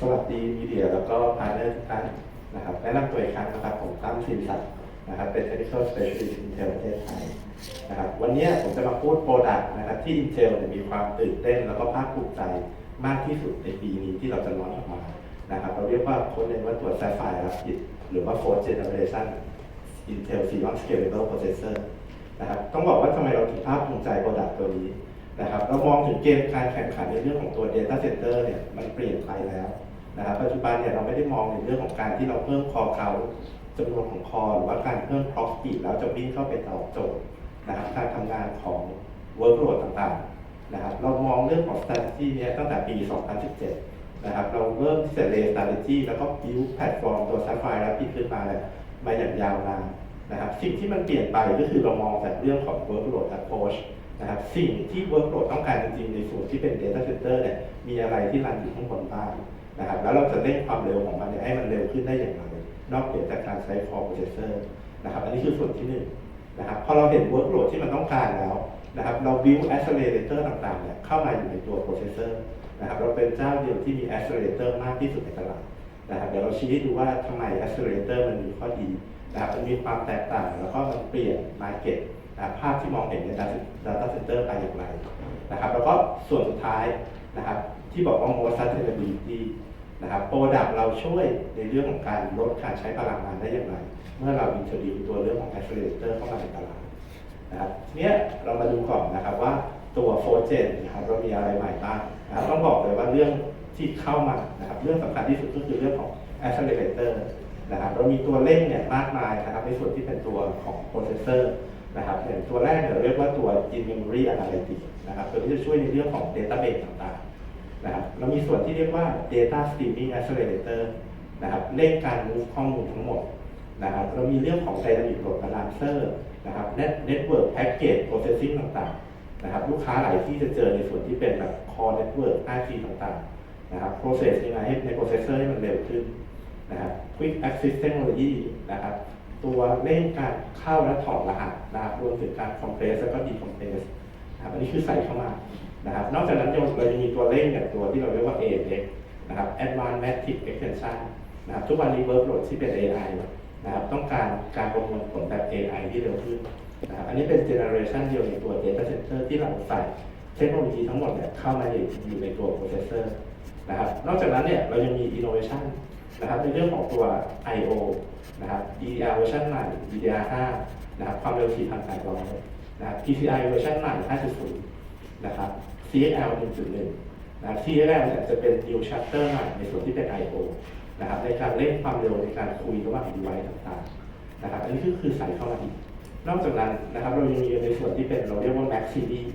สวัสดีมีเดียแล้วก็พาร์เนอร์ทุกท่านนะครับแนะนำตัวอีกครั้งนะครับผมตั้มสินศักดิ์นะครับเป็น Technical Specialist Intel ประเทศไทยนะครับวันนี้ผมจะมาพูดโปรดักต์นะครับที่ Intel เนี่ยมีความตื่นเต้น แล้วก็ภาคภูมิใจมากที่สุดในปีนี้ที่เราจะลอนออกมานะครับเราเรียกว่าคนเรียกว่าตัว Sapphire Rapid หรือว่า Fourth Generation Intel Xeon Scalable Processor นะครับต้องบอกว่าทำไมเราถึงภาคภูมิใจโปรดักต์ตัวนี้ นะครับเรามองถึงเกมการแข่งขันในเรื่องของตัว Data Center เนี่ยมันเปลี่ยนไปแล้วนะครับปัจจุบันเนี่ยเราไม่ได้มองในเรื่องของการที่เราเพิ่มคอเขาจำนวนของคอหรือว่าการเพิ่ม clock speed แล้วจะวิ่งเข้าไปตอบโจทย์นะครับการทำงานของ workload ต่างๆนะครับเรามองเรื่องของ strategy เนี่ยตั้งแต่ปี 2017 นะครับเราเริ่มที่จะ lay strategy แล้วก็ build platform ตัว Sapphire Rapid ขึ้นมาเนี่ยมาอย่างยาวนานนะครับสิ่งที่มันเปลี่ยนไปก็คือเรามองจากเรื่องของ workload approach นะครับสิ่งที่ workload ต้องการจริงๆ ในส่วนที่เป็น data center เนี่ยมีอะไรที่รันอยู่ข้างบนบ้างนะครับแล้วเราจะเร่งความเร็วของมันเนี่ยให้มันเร็วขึ้นได้อย่างไรนอกเหนือจากการใช้ core processor นะครับอันนี้คือส่วนที่หนึ่งนะครับพอเราเห็น workload ที่มันต้องการแล้วนะครับเรา build accelerator ต่างๆเนี่ยเข้ามาอยู่ในตัว processor นะครับเราเป็นเจ้าเดียวที่มี accelerator มากที่สุดในตลาดนะครับเดี๋ยวเราชี้ให้ดูว่าทำไม accelerator มันมีข้อดีนะครับมันมีความแตกต่างแล้วก็มันเปลี่ยน market ภาพที่มองเห็นใน Data Center ไปอย่างไรนะครับ แล้วก็ส่วนสุดท้ายนะครับ ที่บอกว่า most sustainability นะครับโปรดักเราช่วยในเรื่องของการลดการใช้พลังงานได้อย่างไร เมื่อเรา introduce ตัวเรื่องของ accelerator เข้ามาในตลาดนะครับทีเนี้ยเรามาดูก่อนนะครับว่าตัว4 Gen นะครับเรามีอะไรใหม่บ้างนะครับต้องบอกเลยว่าเรื่องที่เข้ามานะครับเรื่องสำคัญที่สุดก็คือเรื่องของ accelerator นะครับเรามีตัวเร่งเนี่ยมากมายนะครับในส่วนที่เป็นตัวของ processor นะครับอย่างตัวแรกเนี่ยเราเรียกว่าตัว in-memory analytics นะครับตัวนี้จะช่วยในเรื่องของ database ต่างๆนะครับเรามีส่วนที่เรียกว่า data streaming accelerator นะครับเร่งการ move ข้อมูลทั้งหมดนะครับเรามีเรื่องของ dynamic load balancer นะครับ network package processing ต่างๆนะครับลูกค้าหลายที่จะเจอในส่วนที่เป็นแบบ core network 5G ต่างๆนะครับ process ยังไงให้ใน processor ให้มันเร็วขึ้นนะครับ quick access technology นะครับ ตัวเร่งการเข้าและถอดรหัสนะครับรวมถึงการ compress แล้วก็ decompress นะครับอันนี้คือใส่เข้ามานะครับนอกจากนั้นเราเรายังมีตัวเร่งอย่างตัวที่เราเรียกว่า AMX นะครับ Advanced Matrix Extension นะครับทุกวันนี้ workload ที่เป็น AI นะครับต้องการการประมวลผลแบบ AI ที่เร็วขึ้นนะครับอันนี้เป็น generation เดียวในตัว data center ที่เราใส่เทคโนโลยีทั้งหมดเนี่ยเข้ามาอยู่ในตัว processor นะครับนอกจากนั้นเนี่ยเรายังมี innovation น นะครับในเรื่องของตัว I/O นะครับ DDR เวอร์ชันใหม่ DDR5 นะครับความเร็ว 4,800 นะครับ PCI เวอร์ชันใหม่ 5.0 นะครับ CXL 1.1 นะครับ CXL เนี่ยจะเป็น new chapter ใหม่ในส่วนที่เป็น I/O นะครับในการเร่งความเร็วในการคุยระหว่าง device ต่างๆนะครับอันนี้คือคือใส่เข้ามาอีก นอกจากนั้นนะครับเรายังมีในส่วนที่เป็นเราเรียกว่า Max Series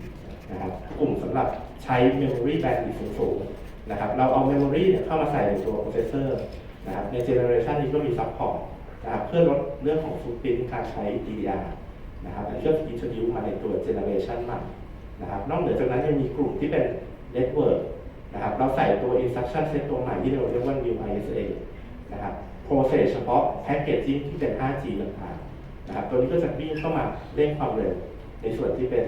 นะครับกลุ่มสำหรับใช้ Memory Bandwidth สูงๆนะครับเราเอา Memory เนี่ยเข้ามาใส่ในตัว processor นะครับในเจเนอเรชันนี้ก็มี support นะครับเพื่อลดเรื่องของ footprint การใช้ DDR นะครับอันนี้ก็ introduce มาในตัว generation ใหม่นะครับนอกเหนือจากนั้นยังมีกลุ่มที่เป็น network นะครับเราใส่ตัว instruction set ตัวใหม่ที่เราเรียกว่า new ISA นะครับ process เฉพาะ packaging ที่เป็น 5G ต่างๆนะครับตัวนี้ก็จะวิ่งเข้ามาเร่งความเร็วในส่วนที่เป็น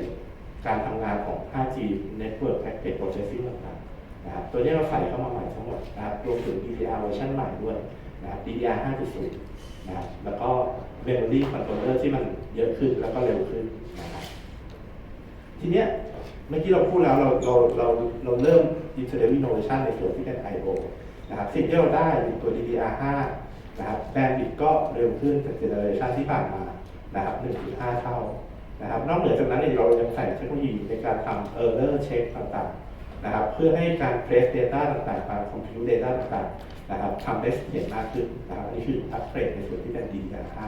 การทำงานของ 5G network packet processing ต่างๆ นะครับตัวนี้เราใส่เข้ามาใหม่ทั้งหมดนะครับรวมถึง DDR เวอร์ชันใหม่ด้วยนะครับ DDR 5.0นะครับแล้วก็ memory controller ที่มันเยอะขึ้นแล้วก็เร็วขึ้นนะครับทีเนี้ยเมื่อกี้เราพูดแล้วเราเราเราเราเริ่ม introduce innovation ในส่วนที่เป็น I/O นะครับสิ่งที่เราได้ตัว DDR5 นะครับแบนด์วิดก็เร็วขึ้นจากเจเนอเรชันที่ผ่านมานะครับ1.5 เท่านะครับนอกเหนือจากนั้นเนี่ยเรายังใส่เทคโนโลยีในการทำ error check ต่างๆ นะครับเพื่อให้การ trace data ต่างๆการ compute data ต่างๆนะครับทำได้เสถียรมากขึ้นนะครับอันนี้คือ upgrade ในส่วนที่เป็น DDR5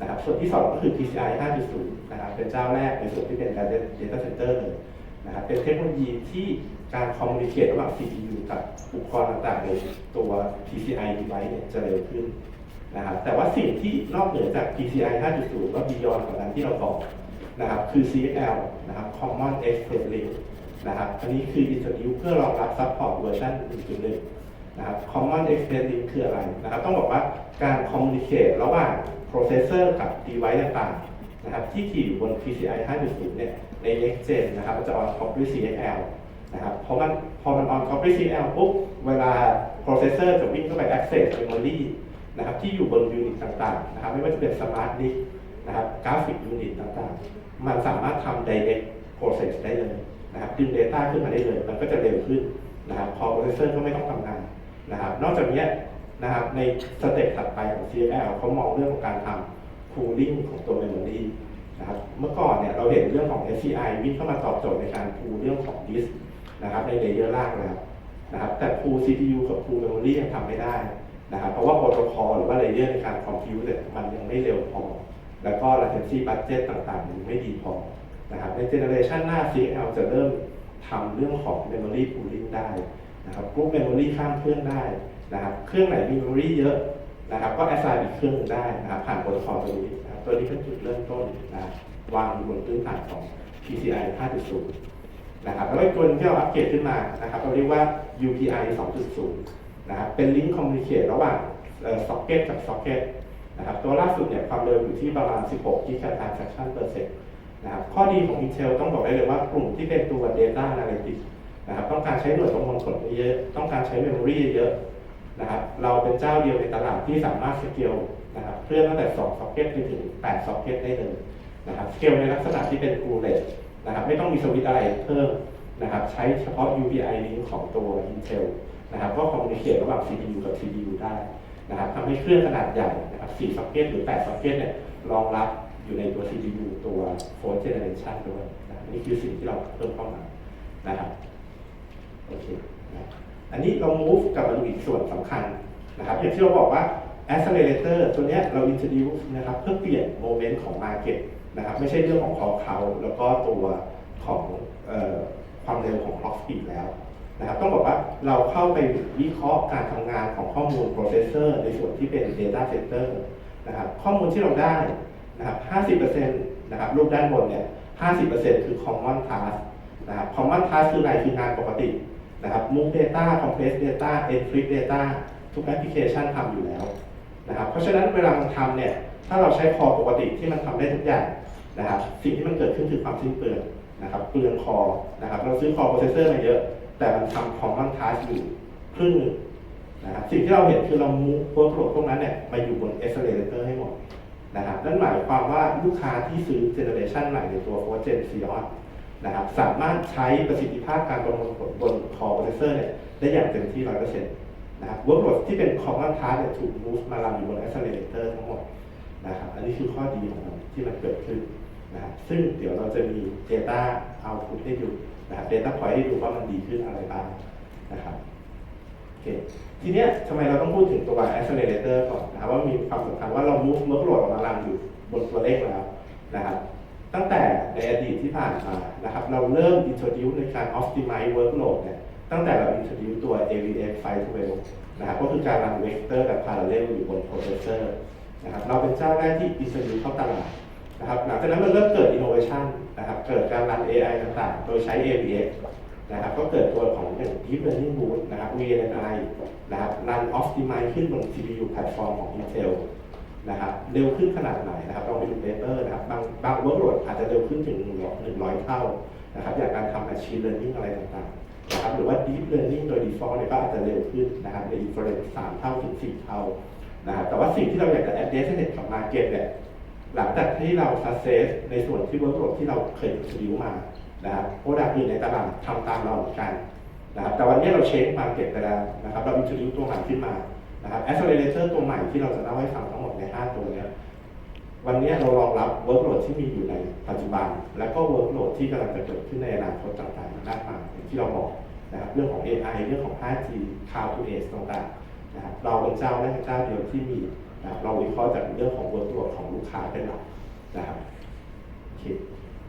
นะครับส่วนที่ 2 ก็คือ PCI 5.0นะครับเป็นเจ้าแรกในส่วนที่เป็น data center เลยนะครับเป็นเทคโนโลยีที่การ communicate ระหว่าง CPU กับอุปกรณ์ต่างๆในตัว PCI device เนี่ยจะเร็วขึ้นนะครับแต่ว่าสิ่งที่นอกเหนือจาก PCI 5.0ว่า beyond กว่านั้นที่เราบอกนะครับคือ CXL นะครับ Common Express Link นะครับ อันนี้คือ introduce เพื่อรองรับ support เวอร์ชัน1.1 นะครับ Common Express Link คืออะไรนะครับ ต้องบอกว่าการ communicate ระหว่าง processor กับ device ต่างๆนะครับ ที่ขี่อยู่บน PCI 5.0 เนี่ย ใน next gen นะครับจะ on top ด้วย CXL นะครับเพราะมันพอมัน on top ด้วย CL ปุ๊บ เวลา processor จะวิ่งเข้าไป access memory นะครับที่อยู่บนยูนิตต่างๆนะครับไม่ว่าจะเป็น smart disk นะครับกราฟิกยูนิตต่างๆ มันสามารถทำ direct process ได้เลย นะครับดึง data ขึ้นมาได้เลย มันก็จะเร็วขึ้นนะครับพอ processor ก็ไม่ต้องทำงานนะครับ นอกจากนี้นะครับในสเต็ปถัดไปของ CL เขามองเรื่องของการทำ cooling ของตัว memory นะครับเมื่อก่อนเนี่ยเราเห็นเรื่องของ SCI วิ่งเข้ามาตอบโจทย์ในการพูเรื่องของ disk นะครับในเลเยอร์ล่างแล้วนะครับแต่พู CPU กับพู memory ยังทำไม่ได้นะครับเพราะว่าโปรโตคอลหรือว่าเลเยอร์ในการคอมพิวต์เนี่ยมันยังไม่เร็วพอ แล้วก็ latency budget ต่างๆยังไม่ดีพอ นะครับในเจเนอเรชันหน้า CL จะเริ่มทำเรื่องของ memory pooling ได้นะครับกรุ๊ป memory ข้ามเครื่องได้นะครับเครื่องไหนมี memory เยอะนะครับก็ assign อีกเครื่องนึงได้นะครับผ่านโปรโตคอลตัวนี้นะครับตัวนี้เป็นจุดเริ่มต้นนะวางอยู่บนพื้นฐานของ PCI 5.0นะครับแล้วก็อีกตัวนึงที่เราอัปเกรดขึ้นมานะครับเราเรียกว่า UPI 2.0นะครับเป็นลิงก์คอมมิวนิเคตระหว่างซ็อกเก็ตกับซ็อกเก็ตนะครับตัวล่าสุดเนี่ยความเร็วอยู่ที่ประมาณ 16 กิกะ transaction per second ะครับข้อดีของ Intel ต้องบอกได้เลยว่ากลุ่มที่เป็นตัว Data Analytics นะครับต้องการใช้หน่วยประมวลผลเยอะต้องการใช้ Memory เยอะนะครับเราเป็นเจ้าเดียวในตลาดที่สามารถสเกลนะครับเคลื่อนตั้งแต่2 socket ไปถึง8 socket ได้เลยนะครับสเกลในลักษณะที่เป็น OLED นะครับไม่ต้องมีสวิตช์อะไรเพิ่มนะครับใช้เฉพาะ UPI link ของตัว Intel นะครับก็คอมมิวนิเคตระหว่าง CPU กับ CPU ได้นะครับทำให้เครื่องขนาดใหญ่นะครับ4 socket หรือ8 socket เนี่ยรองรับ อยู่ในตัว CPU ตัว 4th generation ด้วยนะนี่คือสิ่งที่เราเพิ่มเข้ามานะครับโอเคนะอันนี้เรา move กลับมาดูอีกส่วนสำคัญนะครับอย่างที่เราบอกว่า accelerator ตัวเนี้ยเรา introduce นะครับเพื่อเปลี่ยนโมเมนต์ของ market นะครับไม่ใช่เรื่องของ call count แล้วก็ตัวของออความเร็วของ clock speed แล้วนะครับต้องบอกว่าเราเข้าไปวิเคราะห์การทำงานของข้อมูล processor ในส่วนที่เป็น data center นะครับข้อมูลที่เราได้ นะครับ 50%นะครับรูปด้านบนเนี่ย 50%คือ common task นะครับ common task คืออะไรคืองานปกตินะครับ move data compress data encrypt data ทุกแอปพลิเคชันทำอยู่แล้วนะครับ เพราะฉะนั้นเวลามันทำเนี่ย ถ้าเราใช้คอปกติที่มันทำได้ทุกอย่างนะครับ สิ่งที่มันเกิดขึ้นคือความสิ้นเปลืองนะครับเปลืองคอนะครับ เราซื้อคอโปรเซสเซอร์มาเยอะ แต่มันทำคอมมอนทัสอยู่ครึ่งหนึ่งนะครับสิ่งที่เราเห็นคือเรามูฟโปรโพวกนั้นเนี่ยมาอยู่บน accelerator ให้หมด นะครับนั่นหมายความว่าลูกค้าที่ซื้อเจเนอเรชันใหม่ในตัว4 Gen Xeon นะครับสามารถใช้ประสิทธิภาพการประมวลผลบนคอโปรเซสเซอร์เนี่ยได้อย่างเต็มที่100%นนะครับ workload ที่เป็น common task เนี่ยถูก move มารันอยู่บน accelerator ทั้งหมดนะครับอันนี้คือข้อดีของมันที่มันเกิดขึ้นนะครับซึ่งเดี๋ยวเราจะมี Data Output ให้ดูนะครับ Data Point ให้ดูว่ามันดีขึ้นอะไรบ้างนะครับ เคทีเนี้ยทำไมเราต้องพูดถึงตัว Accelerator ก่อนนะครับว่ามีความสำคัญว่าเรา move workload ออกมารันอยู่บนตัวเลขแล้วนะครับตั้งแต่ในอดีตที่ผ่านมานะครับเราเริ่ม introduce ในการ optimize workload เนี่ยตั้งแต่เรา introduce ตัว AVX 512นะครับก็คือการรันเวกเตอร์แบบ parallel อยู่บน processor นะครับเราเป็นเจ้าแรกที่ introduce เข้าตลาดนะครับหลังจากนั้นมันเริ่มเกิด innovation นะครับเกิดการรัน AI ต่างๆ โดยใช้ AVX นะครับก็เกิดตัวของอย่าง Deep Learning Boot นะครับ VNNI นะครับรัน optimize ขึ้นบน CPU platform ของ Intel นะครับเร็วขึ้นขนาดไหนนะครับลองไปดูเปเปอร์นะครับบางบางเวิร์กโหลดอาจจะเร็วขึ้นถึง 100 เท่านะครับอย่างการทำ machine learning อะไรต่างๆนะครับหรือว่า deep learning โดย default เนี่ยก็อาจจะเร็วขึ้นนะครับใน inference 3 เท่าถึง 4 เท่านะครับแต่ว่าสิ่งที่เราอยากจะ address ให้เห็นกับ market เนี่ยหลังจากที่เรา success ในส่วนที่ workload ที่เราเคย introduce มา นะครับ product อื่นในตลาดทำตามเราเหมือนกันนะครับแต่วันนี้เรา change market ไปแล้วนะครับเรา introduce ตัวใหม่ขึ้นมานะครับ accelerator ตัวใหม่ที่เราจะเล่าให้ฟังทั้งหมดใน 5 ตัวเนี้ยวันนี้เรารองรับ workload ที่มีอยู่ในปัจจุบัน และก็ workload ที่กำลังจะเกิดขึ้นในอนาคตต่างๆมากมายอย่างที่เราบอกนะครับเรื่องของ AI เรื่องของ 5G Cloud to Edge ต่างๆนะครับเราเป็นเจ้าแรกเจ้าเดียวที่มีนะครับเราวิเคราะห์จากเรื่องของ workload ของลูกค้าเป็นหลักนะครับโอเค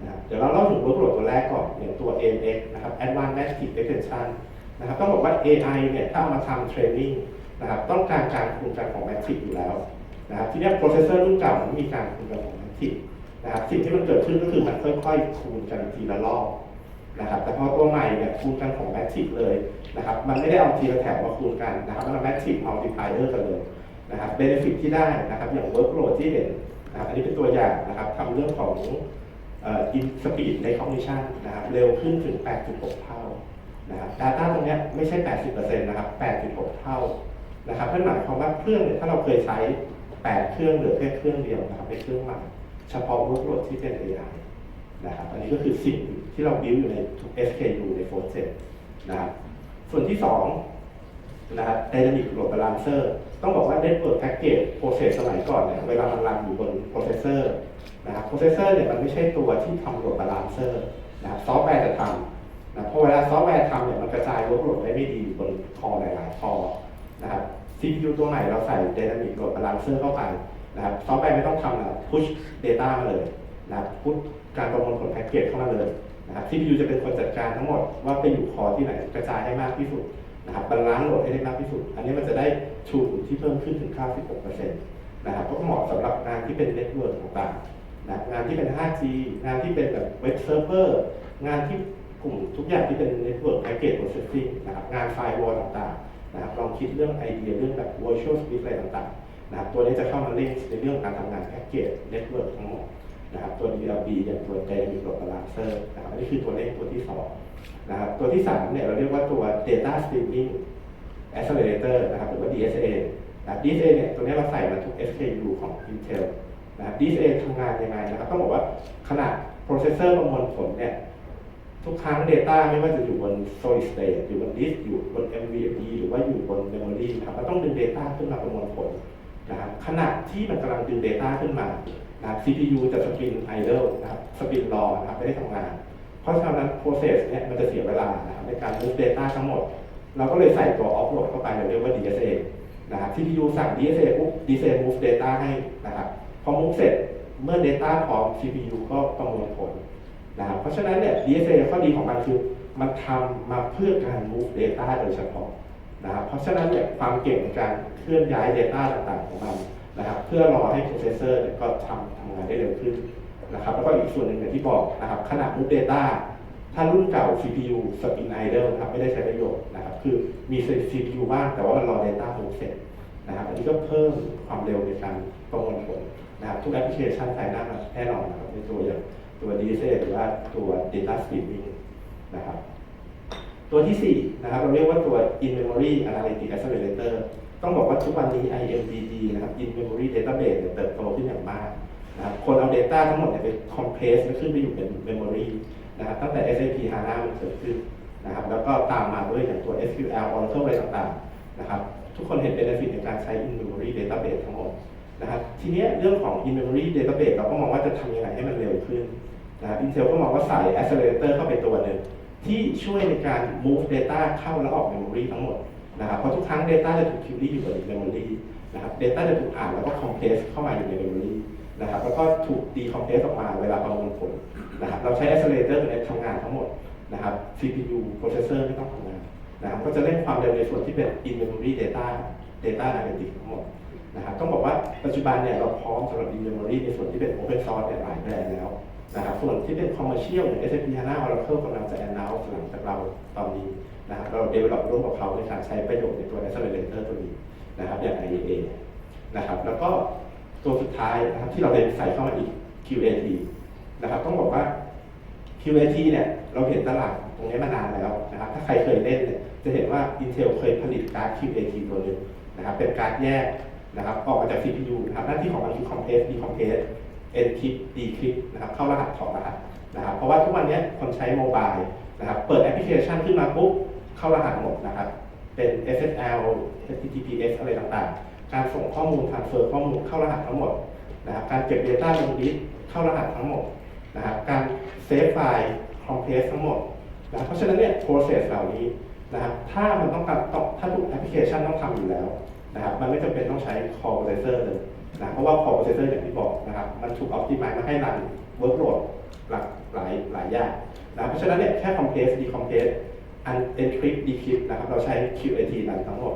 นะครับเดี๋ยวเราเล่าถึง workload ตัวแรกก่อนอย่างตัว AMX นะครับ Advanced Matrix Extension นะครับต้องบอกว่า AI เนี่ยถ้าเอามาทำ training นะครับต้องการการคูณกันของแมทริกอยู่แล้วนะครับทีนี้โปรเซสเซอร์รุ่นเก่ามันมีการคูณกันของแมทริกนะครับสิ่งที่มันเกิดขึ้นก็คือมันค่อยๆคูณกันทีละรอบนะครับแต่พอตัวใหม่เนี่ยคูณกันของแมทริกเลยนะครับมันไม่ได้เอาทีละแถวมาคูณกันนะครับมันเอาแมทริกมัลติพลายเออร์กันเลยนะครับเบนฟิตที่ได้นะครับอย่างเวิร์กโหลดที่เห็นนะครับอันนี้เป็นตัวอย่างนะครับทำเรื่องของ อินสปีดในคอมมิชชั่นนะครับเร็วขึ้นถึง 8.6 เท่านะครับ Data ตรงนี้ไม่ใช่ 80%นะครับ 8.6 เท่านะครับนั่นหมายความว่าเครื่องเนี่ยถ้าเราเคยใช้ 8 เครื่องเหลือแค่เครื่องเดียวนะครับเป็นเครื่องใหม่เฉพาะรูปโหลดที่เป็น AI นะครับอันนี้ก็คือสิ่งที่เราบิวอยู่ในทุก SKU ในโฟลเซนะครับส่วนที่2นะครับ Dynamic Load Balancer ต้องบอกว่า Network Package Process สมัยก่อนเนี่ยเวลามันรันอยู่บน Processor นะครับ Processor เนี่ยมันไม่ใช่ตัวที่ทำ Load Balancer นะครับซอฟต์แวร์จะทำนะเพราะเวลาซอฟต์แวร์ทำเนี่ยมันกระจาย workload ได้ไม่ดีอยู่บนคอหลายๆคอนะครับ CPU ตัวไหนเราใส่ Dynamic Load Balancer เข้าไปนะครับซอฟต์แวร์ไม่ต้องทำนะ push data มาเลยนะครับ push การประมวลผลแพ็กเกจเข้ามาเลยนะครับ CPU จะเป็นคนจัดการทั้งหมดว่าไปอยู่คอที่ไหนกระจายให้มากที่สุดนะครับบาลานซ์โหลดให้ได้มากที่สุด อันนี้มันจะได้ชูที่เพิ่มขึ้นถึง96%นะครับก็เหมาะสำหรับงานที่เป็นเน็ตเวิร์กต่างๆ นะงานที่เป็น 5G งานที่เป็นแบบเว็บเซิร์ฟเวอร์งานที่กลุ่มทุกอย่างที่เป็นเน็ตเวิร์กแพ็กเกจโปรเซสซิ่งนะครับงานไฟวอลต่างๆนะครับลองคิดเรื่องไอเดียเรื่องแบบ virtual switch อะไรต่างๆนะครับตัวนี้จะเข้ามาเล่นในเรื่องการทำงานแพ็กเกจเน็ตเวิร์กทั้งหมดนะครับตัว DLB อย่างตัว Dynamic Load Balancer นะครับอันนี้คือตัวเลขตัวที่สองนะครับตัวที่สามเนี่ยเราเรียกว่าตัว Data Streaming Accelerator นะครับหรือว่า DSA นะครับ DSA เนี่ยตัวนี้เราใส่มาทุก SKU ของ Intel นะครับ DSA ทำงานยังไงนะครับ ต้องบอกว่าขนาด processor ประมวลผลเนี่ยทุกครั้ง Data ไม่ว่าจะอยู่บน solid state อยู่บน disk อยู่บน NVMe หรือว่าอยู่บน memory นะครับก็ต้องดึง Data ขึ้นมาประมวลผลนะครับขณะที่มันกำลังดึง Data ขึ้นมานะครับ CPU จะสปิน idle นะครับสปินรอนะครับไม่ได้ทำงาน เพราะฉะนั้น process เนี่ยมันจะเสียเวลานะครับในการ move data ทั้งหมด เราก็เลยใส่ตัว offload เข้าไปเราเรียกว่า DSA นะครับ CPU สั่ง DSA ปุ๊บ DSA move data ให้นะครับ พอ move เสร็จเมื่อ data พร้อม CPU ก็ประมวลผลนะครับเพราะฉะนั้นเนี่ย DSA ข้อดีของมันคือมันทำมาเพื่อการ move data โดยเฉพาะนะครับเพราะฉะนั้นเนี่ยความเก่งในการเคลื่อนย้าย data ต่างๆของมันนะครับเพื่อรอให้ processor เนี่ยก็ทำทำงานได้เร็วขึ้นนะครับแล้วก็อีกส่วนหนึ่งอย่างที่บอกนะครับขนาด move data ถ้ารุ่นเก่า CPU spin idle นะครับไม่ได้ใช้ประโยชน์นะครับคือมี CPU บ้างแต่ว่ามันรอ data ม o เสร็จนะครับอันนี้ก็เพิ่มความเร็วในการประมวลผล นะครับทุกแอปพลิเคชันใช้หน้ามาแน่นอนนะครับในตัวอย่างตัว DSA หรือว่าตัว data streaming นะครับ ตัวที่ 4 นะครับ เราเรียกว่าตัว in memory analytic accelerator ต้องบอกว่าทุกวันนี้ IMDD นะครับ in memory database เนี่ยเติบโตขึ้นอย่างมากนะครับคนเอา data ทั้งหมดเนี่ยไป compress แล้วขึ้นไปอยู่ใน memory นะครับตั้งแต่ SAP HANA มันเกิดขึ้นนะครับแล้วก็ตามมาด้วยอย่างตัว SQL Oracle อะไรต่างๆนะครับทุกคนเห็น benefit ในการใช้ in-memory database ทั้งหมด นะครับทีนี้เรื่องของ in-memory database เราก็มองว่าจะทำยังไงให้มันเร็วขึ้นนะครับ Intel ก็มองว่าใส่ accelerator เข้าไปตัวหนึ่งที่ช่วยในการ move data เข้าและออก memory ทั้งหมดนะครับเพราะทุกครั้ง data จะถูก query อยู่บน memory นะครับ data จะถูกอ่านแล้วก็ compress เข้ามาอยู่ใน memory นะครับแล้วก็ถูก decompress ออกมาเวลาประมวลผลนะครับเราใช้ accelerator ตัวนี้ทำงานทั้งหมดนะครับ CPU processor ไม่ต้องทำงานนะครับก็จะเล่นความเร็วในส่วนที่เป็น in memory data data analytics ทั้งหมด นะครับต้องบอกว่าปัจจุบันเนี่ยเราพร้อมสำหรับ in memory ในส่วนที่เป็น open source เนี่ยหลายแบรนด์แล้วนะครับส่วนที่เป็น commercial อย่าง SAP HANA Oracle กำลังจะ announce หลังจากเราตอนนี้นะครับเรา develop ร่วมกับเขาในการใช้ประโยชน์ในตัว accelerator ตัวนี้นะครับอย่าง IAA นะครับแล้วก็ตัวสุดท้ายนะครับที่เราได้ใส่เข้ามาอีก QAT นะครับต้องบอกว่า QAT เนี่ยเราเห็นตลาดตรงนี้มานานแล้วนะครับถ้าใครเคยเล่นเนี่ยจะเห็นว่า Intel เคยผลิตการ์ด QAT ตัวหนึ่งนะครับเป็นการ์ดแยก นะครับออกมาจาก CPU นะครับหน้าที่ของมันคือ compress decompress encrypt decrypt นะครับเข้ารหัสถอดรหัสนะครับเพราะว่าทุกวันนี้คนใช้โมบายนะครับเปิดแอปพลิเคชันขึ้นมาปุ๊บเข้ารหัสหมดนะครับเป็น SSL HTTPS อะไรต่างๆ การส่งข้อมูล transfer ข้อมูลเข้ารหัสทั้งหมดนะครับการเก็บ Data ลงดิสเข้ารหัสทั้งหมดนะครับการเซฟไฟล์คอมเพรสทั้งหมดนะเพราะฉะนั้นเนี่ย process เหล่านี้นะครับถ้ามันต้องการต้อถ้าทุกแอปพลิเคชันต้องทำอยู่แล้ว นะครับมันไม่จำเป็นต้องใช้ core processor เลยนะเพราะว่า core processor อย่างที่บอกนะครับมันถูก optimize มาให้รัน workload หลากหลายหลายอย่างนะครับเพราะฉะนั้นเนี่ยแค่ compress decompress un encrypt decrypt นะครับเราใช้ QAT รันทั้งหมด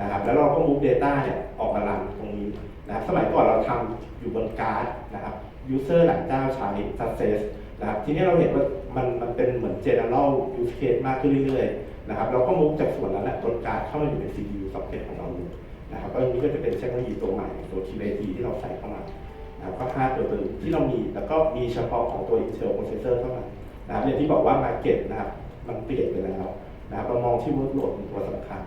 นะครับแล้วเราก็ move data เนี่ยออกมารันตรงนี้นะครับสมัยก่อนเราทำอยู่บนการ์ดนะครับ user หลายเจ้าใช้ success นะครับทีนี้เราเห็นว่ามันมันเป็นเหมือน general use case มากขึ้นเรื่อยๆนะครับเราก็มุกจากส่วนนั้นแหละบนการเข้ามาอยู่ใน CPU socket ของเราเลย นะครับก็อันนี้ก็จะเป็นเทคโนโลยีตัวใหม่ตัว QAT ที่เราใส่เข้ามานะครับก็5ตัวตัวที่เรามีแล้วก็มีเฉพาะของตัว Intel processor เท่านั้นนะครับอย่างที่บอกว่า market นะครับมันเปลี่ยนไปแล้วนะครับเรามองที่ workload เป็นตัวสำคัญ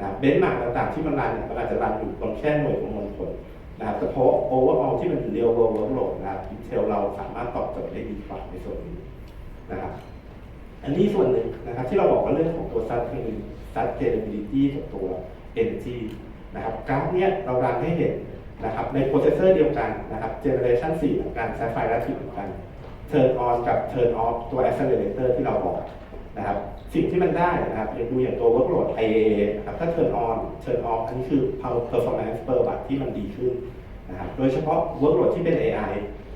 นะเบนช์มาร์กต่างๆที่มันรันเนี่ยมันอาจจะรันอยู่ตรงแค่หน่วยประมวลผลนะครับแต่เพราะ overall ที่มัน real world workload นะครับ Intel เราสามารถตอบโจทย์ได้ดีกว่าในส่วนนี้นะครับอันนี้ส่วนหนึ่งนะครับที่เราบอกว่าเรื่องของตัว sustainability กับตัว energy นะครับกราฟเนี้ยเรารันให้เห็นนะครับในโปรเซสเซอร์เดียวกันนะครับ generation 4เหมือนกันใช้ไฟและทิเหมือนกัน turn on กับ turn off ตัว accelerator ที่เราบอกนะครับสิ่งที่มันได้นะครับอย่างดูอย่างตัว workload IAA นะครับถ้า turn on turn off อันนี้คือ performance per watt ที่มันดีขึ้นนะครับโดยเฉพาะ workload ที่เป็น AI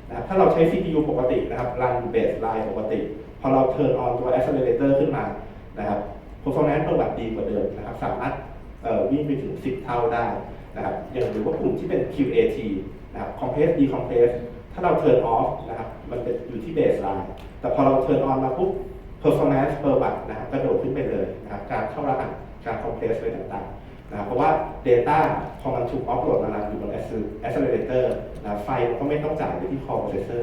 นะครับถ้าเราใช้ CPU ปกตินะครับ run baseline ปกติ พอเรา turn on ตัว accelerator ขึ้นมานะครับ performance per watt ดีกว่าเดิมนะครับสามารถเอ่อ วิ่งไปถึง 10 เท่าได้นะครับอย่างหรือว่ากลุ่มที่เป็น QAT นะครับ compress decompress ถ้าเรา turn off นะครับ มันจะอยู่ที่ baseline แต่พอเรา turn on มาปุ๊บ performance per watt นะครับกระโดดขึ้นไปเลยนะครับ การเข้ารหัสการ compress อะไรต่างๆนะครับเพราะว่า data พอมันถูก offload มารันอยู่บน accelerator นะไฟมันก็ไม่ต้องจ่ายไปที่ core processor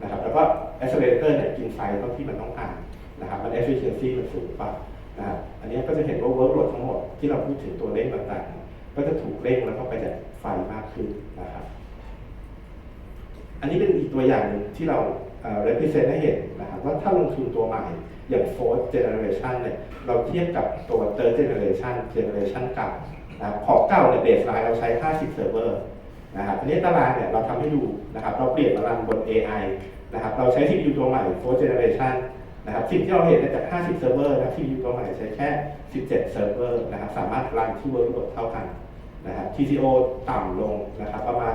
นะครับ แล้วก็ accelerator เนี่ยกินไฟเท่าที่มันต้องการนะครับ มัน efficiency มันสูงกว่า นะครับอันนี้ก็จะเห็นว่า workload ทั้งหมดที่เราพูดถึงตัวเลขต่างๆ ก็จะถูกเร่งแล้วก็ประหยัดไฟมากขึ้นนะครับ อันนี้เป็นอีกตัวอย่างหนึ่งที่เรา represent ให้เห็นนะครับว่าถ้าลงทุนตัวใหม่อย่าง fourth generation เนี่ยเราเทียบกับตัว third generation generation เก่านะครับของเก่าเนี่ย baseline เราใช้ 50 server นะครับอันนี้ตารางเนี่ยเราทำให้ดูนะครับ เราเปลี่ยนมารันบน AI นะครับ เราใช้ CPU ตัวใหม่ fourth generation นะครับสิ่งที่เราเห็นนี่ยจาก 50 server นะครับ CPU ตัวใหม่ใช้แค่ 17 server นะครับสามารถรันที่ workload เท่ากันนะครับ TCO ต่ำลงนะครับประมาณ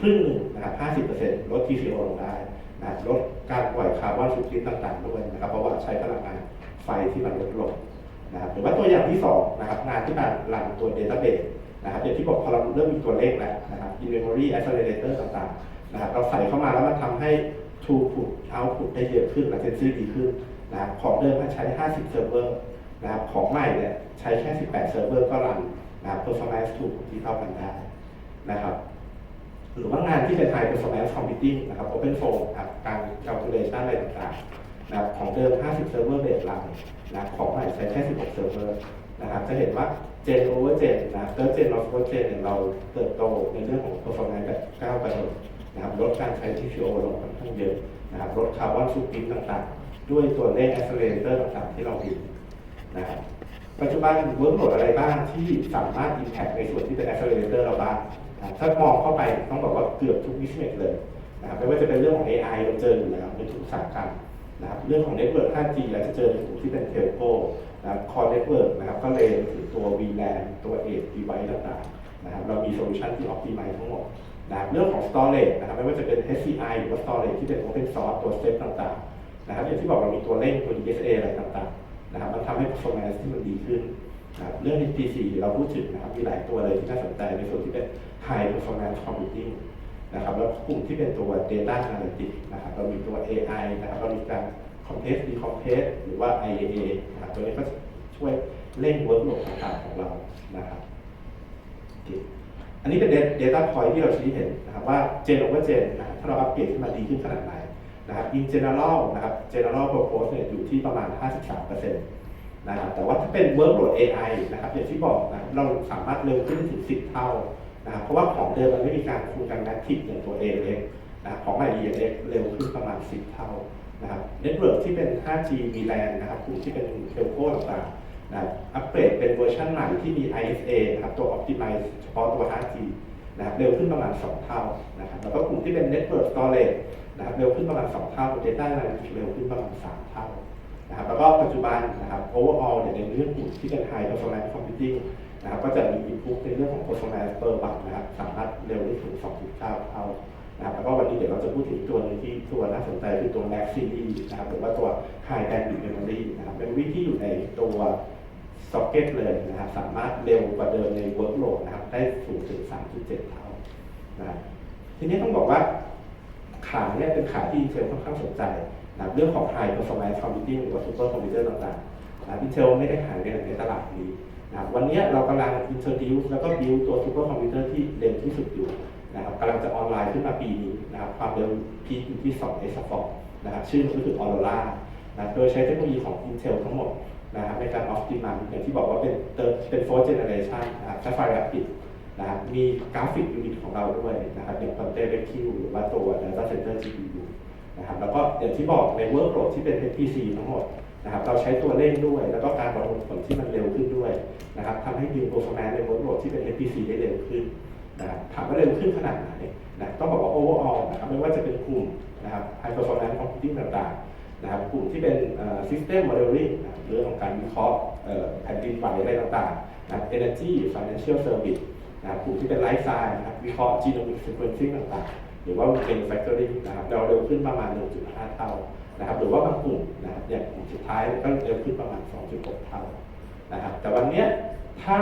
ครึ่งหนึ่งนะครับ 50%ลด TCO ลงได้นะครับลดการปล่อยคาร์บอนฟุตพิ้นต่างๆด้วยนะครับเพราะว่าใช้พลังงานไฟที่มันลดลงนะครับหรือว่าตัวอย่างที่สองนะครับงานที่การรันตัว database นะครับอย่างที่บอกพอเราเริ่มมีตัวเลขแล้วนะครับ in memory accelerator ต่างๆนะครับเราใส่เข้ามาแล้วมันทำให้ throughput output ได้เยอะขึ้น latency ดีขึ้นนะครับของเดิมมันใช้ 50 server นะครับของใหม่เนี่ยใช้แค่ 18 server ก็รันนะครับ performance throughput ที่เท่ากันได้นะครับ หรือว่างานที่เป็น high performance computing นะครับ open flow ครับการ calculation อะไรต่างๆนะครับของเดิม 50 server baseline นะครับของใหม่ใช้แค่ 16 server นะครับจะเห็นว่า gen over gen นะ third gen of fourth gen เนี่ยเราเติบโตในเรื่องของ performance แบบก้าวกระโดด นะครับลดการใช้ TCO ลงค่อนข้างเยอะนะครับลดคาร์บอนฟุตพิ้นต่างๆ ด้วยตัวเลข accelerator ต่างๆ ที่เรามีนะครับปัจจุบันเวิร์กโหลดอะไรบ้างที่สามารถ impact ในส่วนที่เป็น accelerator เราบ้างนะถ้ามองเข้าไปต้องบอกว่าเกือบทุก business เลยนะครับไม่ว่าจะเป็นเรื่องของ AI เราเจออยู่แล้วในทุกสาหกรรนะครับเรื่องของ network 5G แล้วจะเจอในกลุ่มที่เป็น telco นะครับ core network นะครับก็เลยถึงตัว VLAN ตัว edge device ต่างๆนะครับเรามีโซลูชันที่ optimize ทั้งหมด นะเรื่องของ storage นะครับไม่ว่าจะเป็น HCI หรือว่า storage ที่เป็น open source ตัว set ต่างๆนะครับอย่างที่บอกเรามีตัวเร่งตัว DSA อะไรต่างๆนะครับมันทำให้ performance ที่มันดีขึ้นนะครับเรื่อง HPC เราพูดถึงนะครับมีหลายตัวเลยที่น่าสนใจในส่วนที่เป็น high performance computing นะครับแล้วกลุ่มที่เป็นตัว data analytics นะครับเรามีตัว AI นะครับเรามีการ compress decompress หรือว่า IAA นะครับตัวนี้ก็ช่วยเร่ง workload ต่างๆของเรานะครับ อันนี้เป็น data point ที่เราชี้เห็นนะครับว่า gen over gen นะครับถ้าเราอัปเกรดขึ้นมาดีขึ้นขนาดไหนนะครับ in general นะครับ general purpose เนี่ยอยู่ที่ประมาณ 53%นะครับแต่ว่าถ้าเป็น workload AI นะครับอย่างที่บอกนะเราสามารถเร็วขึ้นถึง 10 เท่านะครับเพราะว่าของเดิมมันไม่มีการคูณกัน native อย่างตัว ALX นะครับของใหม่ ELX เร็วขึ้นประมาณ 10 เท่านะครับ network ที่เป็น 5G VLAN นะครับกลุ่มที่เป็น telco ต่างๆ นะอัปเกรดเป็นเวอร์ชันใหม่ที่มี ISA นะครับตัว optimize เฉพาะตัว 5G นะครับเร็วขึ้นประมาณ 2 เท่านะครับแล้วก็กลุ่มที่เป็น network storage นะครับเร็วขึ้นประมาณ 2 เท่า data analytics เร็วขึ้นประมาณ 3 เท่านะครับแล้วก็ปัจจุบันนะครับ overall เนี่ยในเรื่องกลุ่มที่เป็น high performance computing นะครับก็จะมี improve ในเรื่องของ performance per watt นะครับสามารถเร็วได้ถึง 2.9 เท่านะครับแล้วก็วันนี้เดี๋ยวเราจะพูดถึงตัวนึงที่ตัวน่าสนใจคือตัว Max Series นะครับหรือว่าตัว High Bandwidth Memory นะครับเป็นวิธีที่อยู่ในตัว ซ็อกเก็ตเลยนะครับสามารถเร็วกว่าเดิมใน workload นะครับได้สูงถึง 3.7 เท่านะครับทีนี้ต้องบอกว่าขาเนี่ยเป็นขาที่ Intel ค่อนข้างสนใจนะครับเรื่องของ high performance computing หรือว่า super computer ต่างๆนะครับ Intel ไม่ได้หายไปไหนในตลาดนี้นะวันนี้เรากำลัง introduce แล้วก็ build ตัว super computer ที่เร็วที่สุดอยู่นะครับกำลังจะออนไลน์ขึ้นมาปีนี้นะครับความเร็วพีคอยู่ที่2 s นะครับชื่อมันก็คือ Aurora นะโดยใช้เทคโนโลยีของ Intel ทั้งหมด นะครับในการ optimize อย่างที่บอกว่าเป็น third เป็น fourth generation นะครับ Sapphire Rapids นะครับมีกราฟิกยูนิตของเราด้วยนะครับอย่าง Conte RQ หรือว่าตัว Data Center GPU นะครับแล้วก็อย่างที่บอกใน workload ที่เป็น HPC ทั้งหมดนะครับเราใช้ตัวเร่งด้วย แล้วก็การประมวลผลที่มันเร็วขึ้นด้วยนะครับทำให้ยิง performance ใน workload ที่เป็น HPC ได้เร็วขึ้นนะครับถามว่าเร็วขึ้นขนาดไหนนะต้องบอกว่า overall นะครับไม่ว่าจะเป็นกลุ่มนะครับ high performance computing ต่างๆ นะครับกลุ่มที่เป็น system modeling นะรเรื่องของการวิเคราะห์แผ่นดินไหวอะไรต่างๆนะครับ energy financial service นะครับกลุ่มที่เป็น life science นะครับวิเคราะห์ genomic sequencing ต่างๆ หรือว่า manufacturing นะครับเราเร็วขึ้นประมาณ 1.5 เท่านะครับหรือว่าบางกลุ่มนะครับอย่างกลุ่มสุดท้ายก็เร็วขึ้นประมาณ 2.6 เท่านะครับแต่วันนี้ถ้า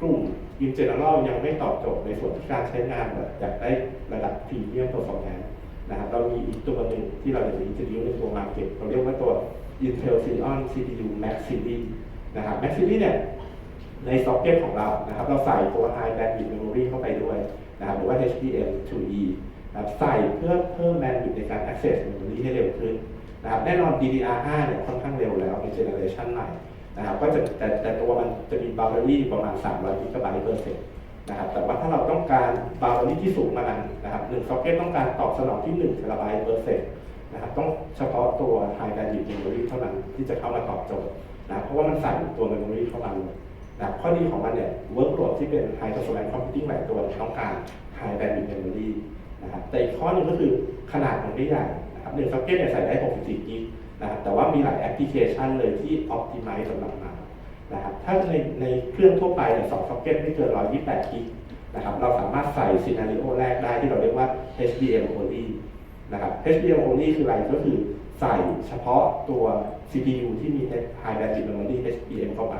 กลุ่ม in general ยังไม่ตอบโจทย์ในส่วนที่การใช้งานแบบอยากได้ระดับ premium performance น นะครับเรามีอีกตัวหนึ่งที่เราจะ introduce ในตัว market เราเรียกว่าตัว Intel Xeon CPU Max Series นะครับ Max Series เนี่ยในซ็อกเก็ตของเรานะครับเราใส่ตัว High Bandwidth Memory เข้าไปด้วยนะครับหรือว่า HBM2E นะครับใส่เพื่อเพิ่ม bandwidth ในการ access memory ให้เร็วขึ้นนะครับแน่นอน DDR5 เนี่ยค่อนข้างเร็วแล้วในเจเนอเรชันใหม่นะครับก็จะแต่แต่ตัวมันจะมี boundary ประมาณ 300 GB per second นะครับแต่ว่าถ้าเราต้องการ boundary ที่สูงกว่านั้นนะครับหนึ่งซ็อกเก็ตต้องการตอบสนองที่1 TB per second นะครับต้องเฉพาะตัว High Bandwidth Memory เท่านั้นที่จะเข้ามาตอบโจทย์นะเพราะว่ามันใส่ตัว memory เข้ามาเลยนะข้อดีของมันเนี่ย workload ที่เป็น high performance computing หลายตัวต้องการ high bandwidth memory นะครับแต่อีกข้อหนึ่งก็คือขนาดมันไม่ใหญ่นะครับหนึ่ง socket เนี่ยใส่ได้ 64กิกนะครับแต่ว่ามีหลายแอปพลิเคชันเลยที่ optimize สำหรับมั นะครับถ้าในในเครื่องทั่วไปเนี่ยสอง socket ไม่เกิน 128 กิกนะครับเราสามารถใส่ scenario แรกได้ที่เราเรียกว่า HBM only นะครับ HBM only คืออะไรก็คือใส่เฉพาะตัว CPU ที่มี high bandwidth memory HBM เข้าไป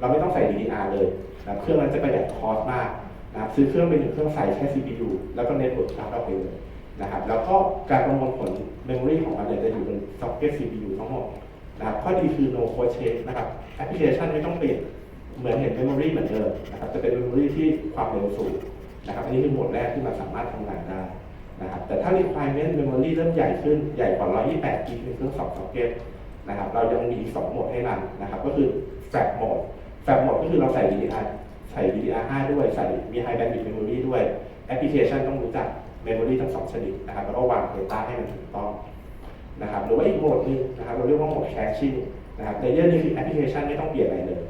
เราไม่ต้องใส่ DDR เลยนะครับเครื่องนั้นจะประหยัดคอสมากนะครับซื้อเครื่องไปหนึ่งเครื่องใส่แค่ CPU แล้วก็เน็ตเวิร์กชาร์จเอาไปเลยนะครับแล้วก็การประมวลผล Memory ของมันเนี่ยจะอยู่บน Socket CPU ทั้งหมด นะครับข้อดีคือ no code change นะครับแอปพลิเคชันไม่ต้องเปลี่ยนเหมือนเห็น Memory เหมือนเดิมนะครับจะเป็น Memory ที่ความเร็วสูงนะครับอันนี้คือโหมดแรกที่มันสามารถทำงานได้นะครับแต่ถ้า requirement memory เริ่มใหญ่ขึ้นใหญ่กว่า 128 กิกในเครื่อง2 socket นะครับเรายังมีอีก 2 โหมดให้รันนะครับก็คือ flat mode แฟลชโหมดก็คือเราใส่ DDR ใส่ DDR5 ด้วยใส่มี High Bandwidth Memory ด้วยแอปพลิเคชันต้องรู้จัก Memory ทั้งสองชนิดนะครับแล้วก็วาง Data ให้มันถูกต้อง นะครับหรือว่าอีกโหมดหนึงนะครับเราเรียกว่าโหมด Caching นะครับในเรื่องนี้คือแอปพลิเคชันไม่ต้องเปลี่ยนอะไรเลย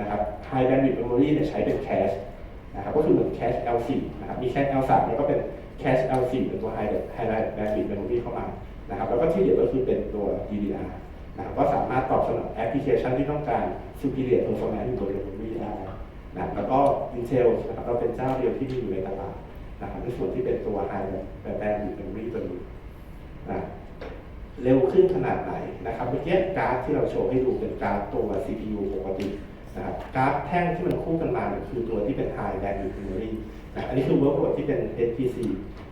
นะครับ High Bandwidth Memory เนี่ยใช้เป็น Cache นะครับก็คือเหมือน Cache L4 นะครับมี Cache L3 แล้วก็เป็น Cache L4 เป็นตัว High High Bandwidth Memory เข้ามานะครับแล้วก็ที่เหลือก็คือเป็นตัว DDR นะครับก็สามารถตอบสนองแอปพลิเคชันที่ต้องการ superior performance อยู่บน memory ได้นะแล้วก็ Intel นะครับเราเป็นเจ้าเดียวที่มีอยู่ในตลาดนะครับในส่วนที่เป็นตัว high bandwidth memory ตัว เร็วขึ้นขนาดไหนนะครับเมื่อกี้กราฟที่เราโชว์ให้ดูเป็นกราฟตัว CPU ปกตินะครับกราฟแท่งที่มันคู่กันมาเนี่ยคือตัวที่เป็น high bandwidth memory นะอันนี้คือ workload ที่เป็น HPC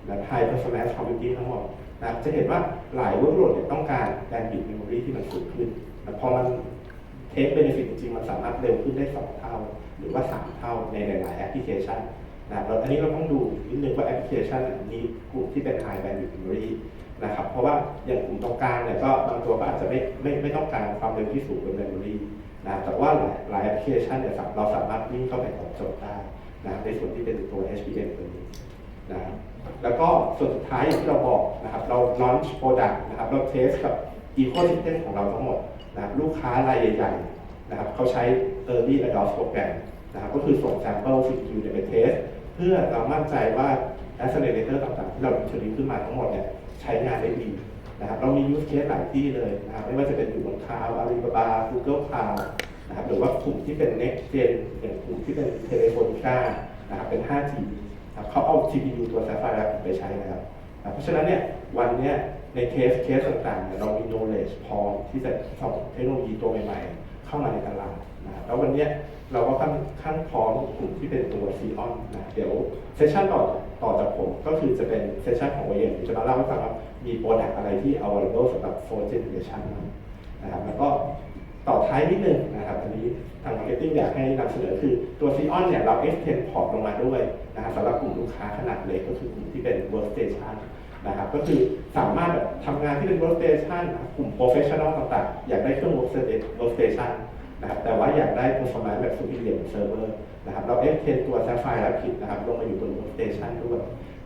และ high performance computing ทั้งหมดนะจะเห็นว่าหลาย workload เนี่ยต้องการ bandwidth memory ที่มันสูงขึ้นแต่พอมัน take benefit จริงๆ มันสามารถเร็วขึ้นได้ 2 เท่า หรือว่า 3 เท่าในหลายๆแอปพลิเคชันนะรับแล้วอันนี้เราต้องดูนิดนึงว่าแอปพลิเคชันมีกลุ่มที่เป็น high bandwidth memory นะครับ เพราะว่าอย่างกลุ่มตรงกลางเนี่ยก็บางตัวก็อาจจะไม่ไม่ไม่ต้องการความเร็วที่สูงบน memory นะแต่ว่าหลายหลายแอปพลิเคชันเนี่ยเราสามารถวิ่งเข้าไปตอบโจทย์ได้นะครับในส่วนที่เป็นตัว HBM ตัวนี้นะครับแล้วก็ส่วนสุดท้ายอย่างที่เราบอกนะครับ เรา launch product นะครับ เราเทสกับ ecosystem ของเราทั้งหมดนะลูกค้ารายใหญ่ๆนะครับเขาใช้ early adoption program นะครับก็คือส่ง sample CPU เนี่ยไปเทส เพื่อเรามั่นใจว่า accelerator ต่างๆ ที่เรา introduce ขึ้นมาทั้งหมดเนี่ย ใช้งานได้ดีนะครับเรามี use case หลายที่เลยนะครับไม่ว่าจะเป็นอยู่บน cloud Alibaba Google Cloud นะครับหรือว่ากลุ่มที่เป็น next gen อย่างกลุ่มที่เป็น Telefonica นะครับเป็น 5G ครับเขาเอา GPU ตัว Sapphire Rapids ไปใช้นะครับ เพราะฉะนั้นเนี่ยวันเนี้ยในเคสเคสต่างๆเนี่ยเรามี knowledge พอที่จะส่งเทคโนโลยีตัวใหม่ๆ เข้ามาในตลาด แล้ววันนี้เราก็ขั้นขั้นพร้อมกลุ่มที่เป็นตัว c ีออนนะเดี๋ยวเซสชันต่อต่อจากผมก็คือจะเป็นเซสชันของเวมจะมาเล่าให้ฟังว่ามีโปรดักอะไรที่ available สำหรับ4 generation บ้างนะครับแล้วก็ต่อท้ายนิดนึงนะครับอันนี้ทาง marketing อยากให้นำเสนอคือตัว c ีออนเนี่ยเรา extend port ลงมาด้วยนะครับสำหรับกลุ่มลูกค้าขนาดเล็กก็คือกลุ่มที่เป็น workstation นะครับก็คือสามารถแบบทำงานที่เป็น workstation นะกลุ่ม professional ต่างๆ อยากได้เครื่อง workstation นะครับแต่ว่าอยากได้ performance แบบ superior เซิร์ฟเวอร์นะครับเรา extend ตัว Sapphire Rapid นะครับลงมาอยู่บน workstation ด้วย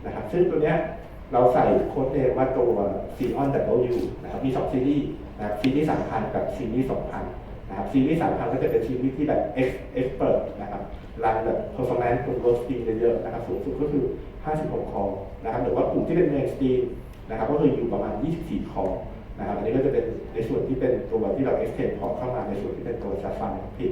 นะครับซึ่งตัวเนี้ยเราใส่โค้ดเนมว่าตัว Xeon W นะครับมี2ซีรีส์นะครับซีรีส์3,000กับซีรีส์2,000นะครับซีรีส์3,000ก็จะเป็นซีรีส์ที่แบบ X expert นะครับรันแบบ performance บน workstation เยอะๆนะครับสูงสุดก็คือ 56 คอนะครับหรือว่ากลุ่มที่เป็น mainstream นะครับก็คืออยู่ประมาณ 24 คอ นะครับอันนี้ก็จะเป็นในส่วนที่เป็นตัวที่เราเอ็กเทนพอเข้ามาในส่วนที่เป็นตัวซัฟฟันผิด